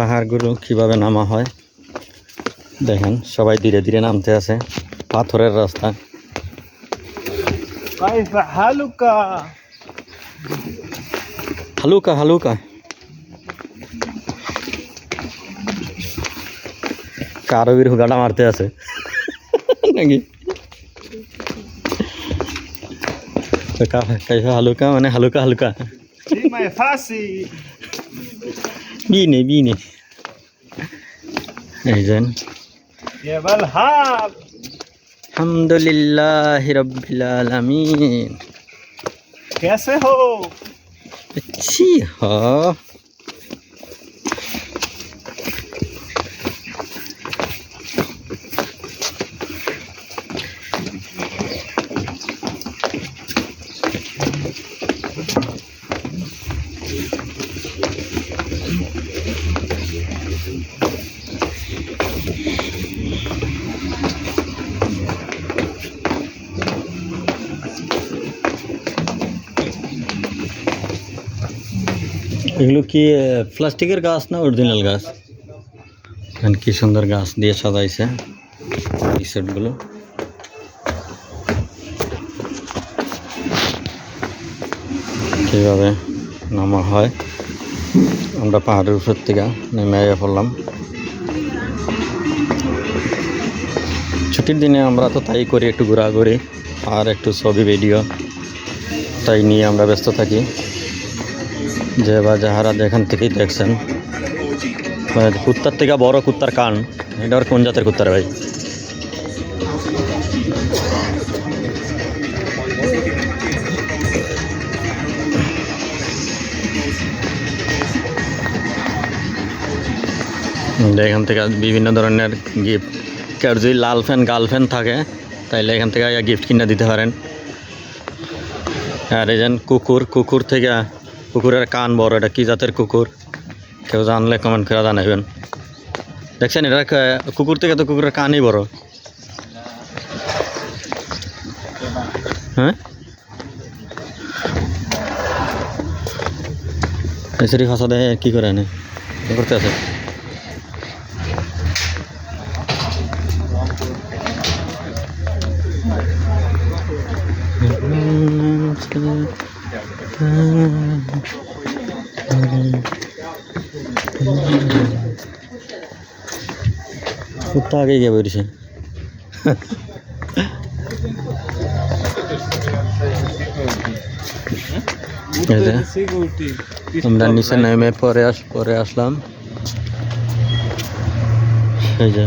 পাহাড়গুলো কীভাবে নামা হয় দেখেন সবাই ধীরে ধীরে নামতে আছে পাথরের রাস্তা। হালুকা। হালুকা হালুকা। কারবির হুগাটা মারতে আছে। নাকি? হালুকা মানে হালুকা হালুকা। Bine, bine. Aizan. কেবল হাব আলহামদুলিল্লাহ রব্বিল আলামিন कैसे हो अच्छी हो এগুলো কি আহ, প্লাস্টিকের গাছ না অরিজিনাল গাছ দেখেন কি সুন্দর গাছ দিয়ে সাজাইছে এই সেটগুলো কীভাবে নামা হয় আমরা পাহাড়ের উপর থেকে নেমে আইয়া পড়লাম। ছুটির দিনে আমরা তো তাই করি, একটু ঘোরাঘুরি আর একটু ছবি ভিডিও তাই নিয়ে আমরা ব্যস্ত থাকি। যে বা যাহারা যেখান থেকেই দেখছেন মানে কুত্তার থেকে বড় কুত্তার কান, এটা আর কোন জাতের কুত্তার ভাই? এখান থেকে বিভিন্ন ধরনের গিফট কেউ যদি লাল ফ্যান গার্ল ফ্যান থাকে, তাইলে এখান থেকে গিফট কিনে দিতে পারেন। আর এই যেন কুকুর কুকুর থেকে, কুকুরের কান বড়, এটা কী জাতের কুকুর? কেউ জানলে কমেন্ট করে জানাবেন দেখছেন, এটা কুকুর থেকে তো কুকুরের কানই বড়। হ্যাঁ? ফাঁসা দেয় কি করে এনে? করতে আছে? কুত্তা আগে গিয়ে বেরিয়েছে এই যে Sicurity. আমরা নিচে নেমে পরে আস পরে আসলাম এই যে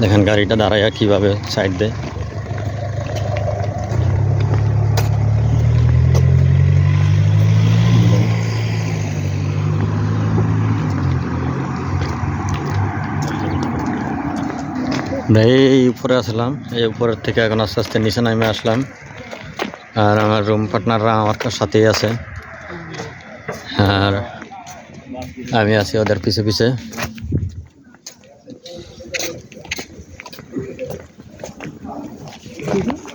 দেখেন গাড়িটা দাঁড়াইয়া কীভাবে সাইড দেয়। এই উপরে আসলাম, এই উপরের থেকে এখন আস্তে আস্তে নিচে নামে আসলাম। আর আমার রুম পার্টনাররা আমার সাথেই আছে। আর আমি আছি ওদের পিছে পিছে। Buyurun.